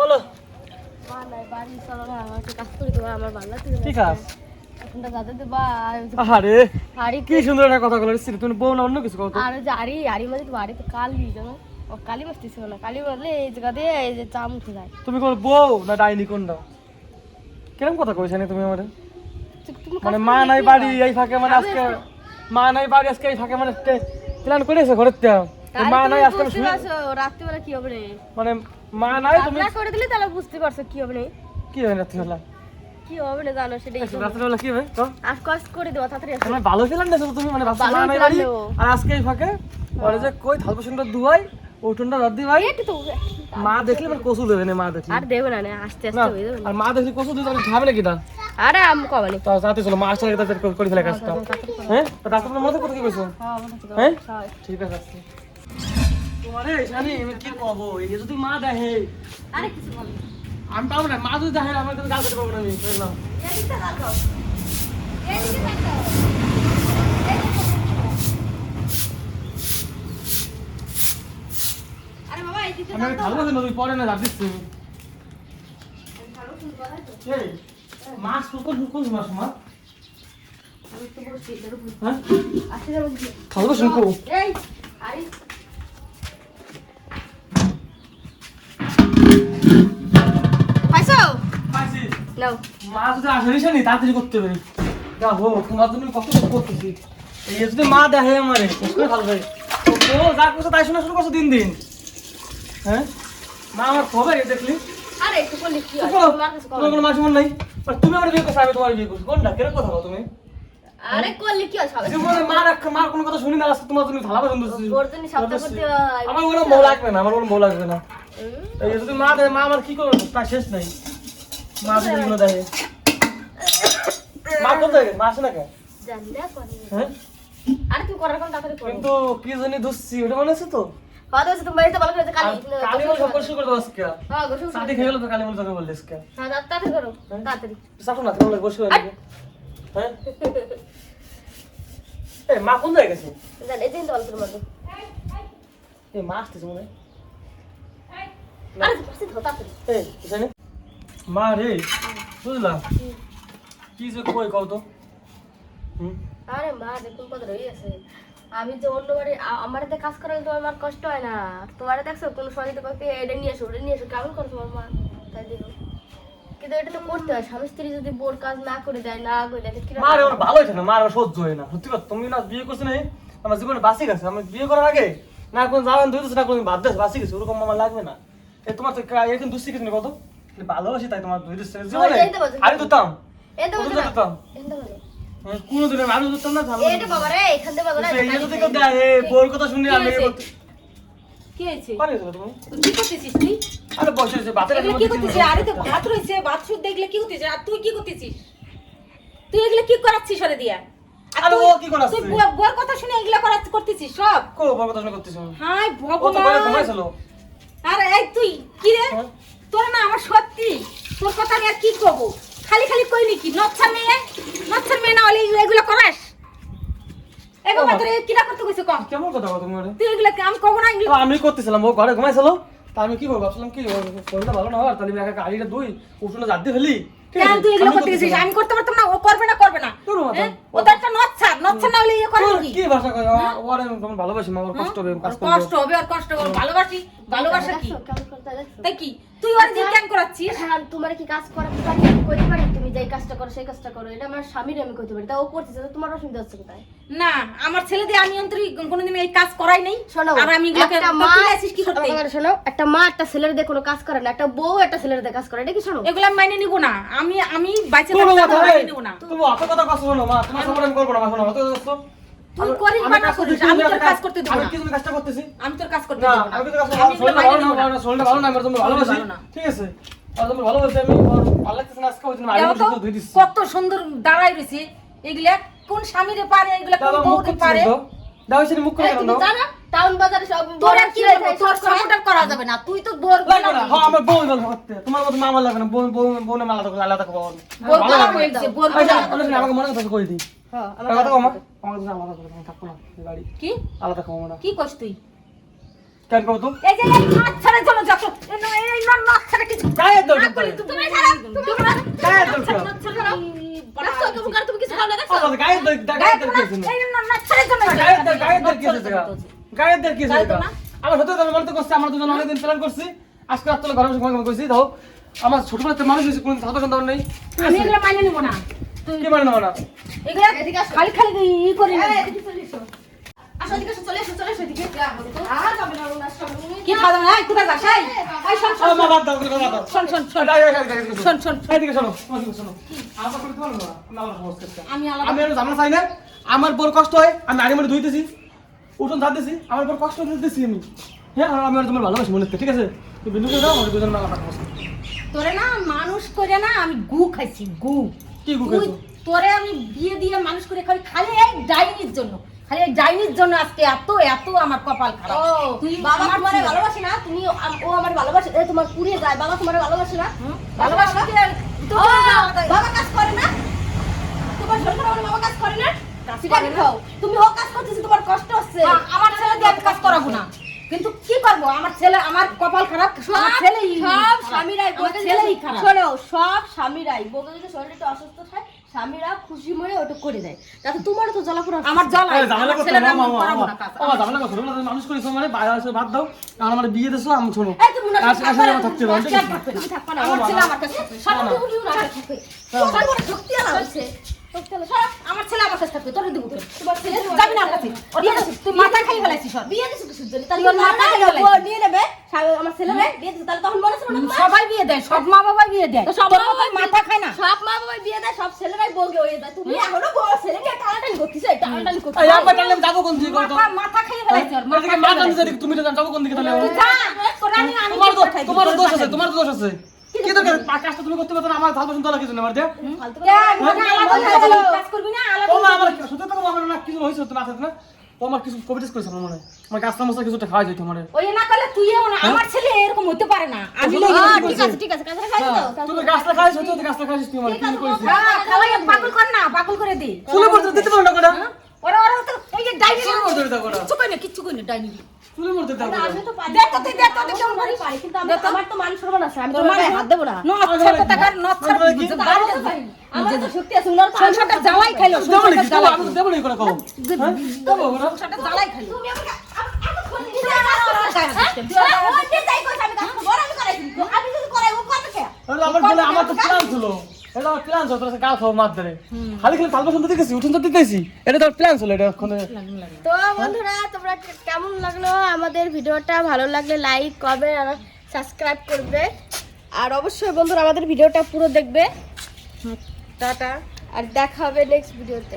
বলো। কি আরে সুন্দর একটা কথা বলে তুমি বউ না অন্য কিছু কত আর হাড়ি হাড়ি মাঝে তো বাড়িতে কালি জানো ও কালি মারতেছে না কালি মারলে এই জায়গা দিয়ে এই যে চাম উঠে যায়। তুমি কোন বউ না ডাইনি কোনটা? কীরকম কথা কইছ না তুমি আমারে? মানে মা নাই বাড়ি এই ফাঁকে মানে আজকে মা নাই বাড়ি আজকে এই ফাঁকে মানে প্ল্যান করেছে ঘরের মা তুমি নাই রাত্রিবেলা কি হবে রে? মানে মা নাই তুমি করে দিলে তাহলে বুঝতে পারছ কি হবে রে। কি রাত্রিবেলা? কি হবে না জানো সেটাই রাত্রিবেলা কি হবে? তো আর কাজ করে দেবো তাড়াতাড়ি আসো। মানে ভালো ফেলান নেছো তুমি মানে ভাবছ মা নাই বাড়ি। আর আজকে এই ফাঁকে ওরে যে কই থাল বাসনটা ধুয়াই উঠোনটা রাত ভাই তো মা দেখলে মানে দেবে না মা দেখলে। আর দেবে না না আস্তে আস্তে হয়ে যাবে। আর মা দেখলে কচু দিতে আমি খাবে না কিটা আরে আমি কবে নি তো তাতে চলো মা আসলে তাদের করে ফেলে কাজটা। হ্যাঁ? তো রাস্তাটা মনে করতে কি কইছো? হ্যাঁ মনে হ্যাঁ। ঠিক আছে তোমারে আমি কি কব? এই যদি মা দেখে। আরে কিছু বলো। আমি পাবো না মা যদি দেখে আমার কাছে গাল করতে পারব না আমি বুঝলাম এদিকে তাকাও। এদিকে তাকাও। আরে বাবা এদিকে আমি তাকাও। না তুই পরে না যাচ্ছিস তুমি? এই মাছ কোন কোন মাছ মা। আমি তো বলছি হ্যাঁ? আসে যাব কি? ভালো শুনকো এই আরে। নাও। মা যদি তাড়াতাড়ি করতে তোমার জন্য কত করতেছি। এই যদি মা দেখে আমারে ভালো ও যা করছে তাই শোনা শুরু করছ দিন দিন। হ্যাঁ? মা আমার খবর এই দেখলি? আরে একটু করলে কি হয় তোমার। কোনো মাসিমন নাই? আর তুমি আমার বিয়ে করছ আমি তোমার বিয়ে করছি। কোনটা? কেন কথা বলো তুমি? আরে করলে কি হয় সবাই জীবনে মার এক- মার কোনো কথা শুনি না আজকে তোমার জন্য থালা বাসন ধরছি। ওর জন্য সপ্তাহ করতে আমার কোনো বউ লাগবে না আমার কোনো লাগবে না। এই যদি মা দেয় মা আমার কি করবে? তা শেষ নাই। মা যদি কোনো মা কোথায় মা আসে না কেন জানি না করে হ্যাঁ? আরে তুমি করার কোন তাড়াতাড়ি কিন্তু কি জানি ধুচ্ছি ওটা মনে আছে তো? ভালো করে কালি করে। আজকে। হ্যাঁ গোসল সাথে খেয়ে গেলো তো কালী বলে তোকে বললি আজকে। হ্যাঁ তাড়াতাড়ি করো তাড়াতাড়ি। না হ্যাঁ? এই মা কোন জায়গায় গেছে? জানি এই দিন তো অল্পের মধ্যে। এই মা আসতেছে মনে। আরে পাশে ধর তাড়াতাড়ি। এই মা রে বুঝলাম কি যে কই কও তো? আরে মা দেখুন কত রয়ে আছে। আমি যে অন্য বাড়ি আমার হাতে কাজ করালে তো আমার কষ্ট হয় না। তোমার দেখছ? কোন সময় তো কয়েকটি এটা নিয়ে এসো ওটা নিয়ে এসো। কেমন করো তোমার মা? তাই দেখো। কিন্তু এটা তো করতে হয়। স্বামী স্ত্রী যদি বোর কাজ না করে দেয় না করে দেয় কীরকম মা রে আমার ভালো হয়েছে না? মা আমার সহ্য হয় না। সত্যি কথা তুমি না বিয়ে করছ না আমার জীবনে বাঁচি গেছে। আমি বিয়ে করার আগে না কোন যাওয়ান ধুইতেছে না কোন বাদ দেশ বাঁচি গেছে। ওরকম আমার লাগবে না। এই তোমার তো কা- এরকম দুশ্চি কিছু নেই কত? ভালোবাসি তাই তোমার ধুই দিচ্ছে জীবনে। আরে ধুতাম এটা কত বলছো না। ধুতাম এটা বলো কোনো দিনের আরও ধুতাম না ভালো এটা বাবা রে এখান থেকে বাবা এই যদি কেউ দেয় বোর কথা শুনে আমি কি হয়েছে? পারে তুমি? কি করতেছিস তুই? আরে বসে রয়েছে বাতের কি করতেছিস? আরে তো ভাত রয়েছে ভাত শুদ্ধ দেখলে কি করতেছিস? আর তুই কি করতেছিস? তুই এগুলো কি করাচ্ছিস সরে দিয়া? আরে ও কি করাচ্ছে? তুই বুয়া- কথা শুনে এগুলো করা করতেছিস সব? কো কথা শুনে করতেছ হাই ও তো ঘরে ভগবান! আরে এই তুই কি রে? হ্যাঁ? তোর না আমার সত্যি। তোর কথা আমি আর কি করব? খালি খালি কইলি কি নচ্ছা মেয়ে? নচ্ছা মেয়ে না হলে এগুলো- করাস? এগুলো। তোর কিরা করতে কইছে কম? কেমন কথা বলো তুমি তুই এগুলো আমি কব না এগুলো আমি করতেছিলাম ও ঘরে ঘুমাইছিল। তা আমি কি করব ভাবছিলাম কি ফোনটা ভালো না হওয়ার তাহলে একা গাড়িটা দুই উঠোনে জাত দিয়ে ফেলি। কেন তুই এগুলো করতে গেছিস? আমি করতে পারতাম না ও করবে না করবে না। করব হ্যাঁ? ও তো একটা নচ্ছা নচ্ছা না হলে ইয়ে করে নাকি কি? ভাষা কয়? ওরে তোমার ভালোবাসি মা ওর কষ্ট হবে করবে। কষ্ট হবে আর কষ্ট হবে ভালোবাসি ভালোবাসা কি? তাই কি? তুই ওর কেন করাচ্ছিস? হ্যাঁ তোমার কি কাজ করা পারি আমি করতে পারি তুমি যেই কাজটা করো সেই কাজটা করো এটা আমার স্বামীর আমি করতে পারি তা ও করতেছে তোমার অসুবিধা হচ্ছে কোথায়? না আমার ছেলে দিয়ে আমি অন্তরি কোনোদিন এই কাজ করাই নাই। শোনো আর আমি এগুলোকে একটা মা আসিস কি করতে? আমার শোনো একটা মা একটা ছেলের দিয়ে কোনো কাজ করে না একটা বউ একটা ছেলের দিয়ে কাজ করে এটা কি শোনো? এগুলো আমি মাইনে নিব না। আমি আমি বাইচে থাকতে কথা মাইনে নিব না। তুমি অত কথা কথা শোনো মা তোমার সামনে আমি করব না শোনো অত কথা শোনো। তুই করিস বা না করিস, আমি আমি তোর কাজ করতে দেবো আমি না। কাজটা করতেছি? আমি তোর কাজ করতে দেব না। আমি তো কাজ আমি ভালো না। ভালো না শরীরটা ভালো না আমার তুমি ভালোবাসি। ঠিক আছে। আর তুমি ভালোবাসি আমি আর ভালো লাগতেছে না আজকে ওই জন্য ধুই দিচ্ছি। কত সুন্দর দাঁড়াই রয়েছে। এগুলা কোন স্বামীরে পারে এগুলা কোন বউরে পারে? দাও সেটা মুখ করে দাও? জানো টাউন বাজারে সব তোর কি বলব তোর করা যাবে না। তুই তো বোর লাগবে না হ্যাঁ আমার বউ ভালো করতে। তোমার মতো মামা লাগবে না। বউ বউ বউ না মালা থাকবে আলাদা বলো। না, আমাকে মনে কথা কই দিই। হ্যাঁ কথা কম আমার কাছে আলাদা করে থাকব না গাড়ি কি আলাদা খাব না কি করছ তুই কেন কত এই যে এই নচ্ছারের জন্য যত এই ন- এই ন- কিছু? তুমি তুমি ছাড়া। তুমি? আমার সত্যি মনে তো করছে আমরা দুজন অনেকদিন প্ল্যান করছি আজকে রাত ঘরে বসে ঘুমাই কইছি দাও আমার ছোটবেলা মানুষ হয়েছে কোনো ছাত্র সন্তান নেই ঠিক আমি এগুলো মাইনে নেব না কি মানে না মানা খালি খালি ই করি না। আসো এদিকে চলে এসো চলে এসো এদিকে। আর যাবে না ওনার সঙ্গে কি খাওয়া দাওয়া? নাই? কোথায় যাস? এই, এই শোন, শোন, মা বাদ দাও বাদ দাও। শোন, শোন, শোন, এই, এই, এই, এই, এই, শোন, শোন, শোন। এদিকে শোনো শোনো। আমার করে তোমার না? আমি আলাদা সমস্যা আমি আমি আর জানা চাই না। আমার বড় কষ্ট হয় আমি আড়ি মনে ধুইতেছি। উঠোন ধারতেছি আমার বড় কষ্ট দিতেছি আমি। হ্যাঁ আমি আর তোমার ভালোবাসি মনে হচ্ছে ঠিক আছে? তুমি বিন্দু দাও আমাদের দুজন মেলা কথা তোরে না মানুষ করে না আমি গু খাইছি গু। কি তুই তোরে আমি বিয়ে দিয়ে মানুষ করে খাই খালি এই ডাইনির জন্য। খালি এই ডাইনির জন্য আজকে এত এত আমার কপাল খারাপ। তুই বাবা তোমার। ভালোবাসে না? তুমি ও আমার ভালোবাসে এ তোমার পুড়িয়ে যায় বাবা তোমার ভালোবাসে না? তো বাবা কাজ করে না? তোমার আমার বাবা কাজ করে না? কাজ করে না? তুমি ও কাজ করতেছে তোমার কষ্ট হচ্ছে। আমার ছেলে দিয়ে আমি কাজ করাবো না। কিন্তু কি করব? আমার ছেলে আমার কপাল খারাপ ছেলেই সব স্বামীরাই বলতে ছেলেই শোনো সব স্বামীরাই বলতে যদি শরীর একটু অসুস্থ থাকে স্বামীরা খুশি মনে ওটা করে দেয়। তাতে তোমারও তো জ্বালাপোড়া আমার ঝামেলা করতে না, আমি মা, মা, করাবো মা। না কাজ। ও, মা, ঝামেলা করতে না, মানুষ মানে বাইরে আসে বাদ দাও কারণ আমার বিয়ে দিছো আমি শোনো। এই তুমি না আসলে আমার থাকতে ঠিক আছে? আমার ছেলে আমার কাছে। সব না, থাকবে। তোমার বড় শক্তি আলা হচ্ছে শক্তি আলা সব আমার ছেলে আমার কাছে থাকবে তোর দিব তোমার যাবি না কাছে। তুই মাথা খাই ফেলাইছিস বিয়ে দিছো কিছু জন্য তাহলে মাথা মাথা খেয়ে খেয়ে ফেলাইছে। নিয়ে নেবে? আমার ছেলে বিয়ে দিছো তাহলে তখন মনে না সবাই বিয়ে দেয় সব মা বাবা বিয়ে দেয়। তো সব মা মতো মাথা খায় না। সব মা বাবাই বিয়ে দেয় সব ছেলেরাই বলগে হয়ে যায় তুমি এখনও বড় ছেলেকে টানাটানি করতেছো টানাটানি এই, করতেছো আব্বা, যাব কোন দিকে মাথা মাথা খাইয়ে ফেলাইছে ওর মাথা এদিকে মা তুমি তো যাব কোন দিকে তাহলে তুই যা, তোর আমি আমি তোমার ঠিক তো পাঠাই দিই, তোমার তোর দোষ আছে তোমার দোষ আছে। কি দরকার? কাজটা তুমি করতে পারতো না আমার ভালো পছন্দ লাগে কিছু আমার দিয়ে ফালতু কেন? কথা বলো। আলাদা বলো, বলো। কাজ করবি না? আলাদা ও মা আমার সত্যি তো আমার না কিছু হয়েছে তো না না আমার কিছু কবিতা করেছে আমার মনে আমার গাছটা মশলা কিছুটা খাওয়া যেত আমার ওই না করলে তুইও না। আমার ছেলে এরকম হতে পারে না। আমি ও, আহ, কি ঠিক আছে ঠিক আছে কাজটা খাই দাও তুমি গাছটা খাইছো তো গাছটা খাইছিস তুই আমার কি আছে, করেছিস বাবা। পাগল কর না পাগল করে দে। চুলে পড়তে দিতে পারো না কোটা ওরা ওরা তো এই যে ডাইনি কই না। কই না ডাইনি চুলে পড়তে দিতে আমি তো পারি। দেখ তো তুই, দেখ তো তুই কেমন আমি কিন্তু আমি- আমার তো মান সম্মান আছে, আমি তোমার মানে হাত দেবো না। নচ্ছার কথা কার নচ্ছার কি? তো পারি। আমারও তো শক্তি আছে, উনারও তো সংসারটা জ্বালাই খাইলো সংসারটা জ্বালাই আমি তো দেবো করে কম হ্যাঁ সংসারটা জ্বালাই খাইলো। তুমি আমাকে। হ্যাঁ, ও যে যাই করছে, আমি কাজ করব, আর আমি করাই দিবো। আমি যদি করাই, ও করবে কে? তাহলে আমার বলে আমার তো প্ল্যান ছিল। এটা আমার প্ল্যান ছিল তোর গাল খাওয়া মার ধরে খালি খালি তালবা শুনতে দেখেছি উঠুন তো এটা তোর প্ল্যান ছিল এটা ওখানে তো বন্ধুরা তোমরা কেমন লাগল? আমাদের ভিডিওটা ভালো লাগলে লাইক করবে আর সাবস্ক্রাইব করবে। আর অবশ্যই বন্ধুরা আমাদের ভিডিওটা পুরো দেখবে। টাটা। আর দেখা হবে নেক্সট ভিডিওতে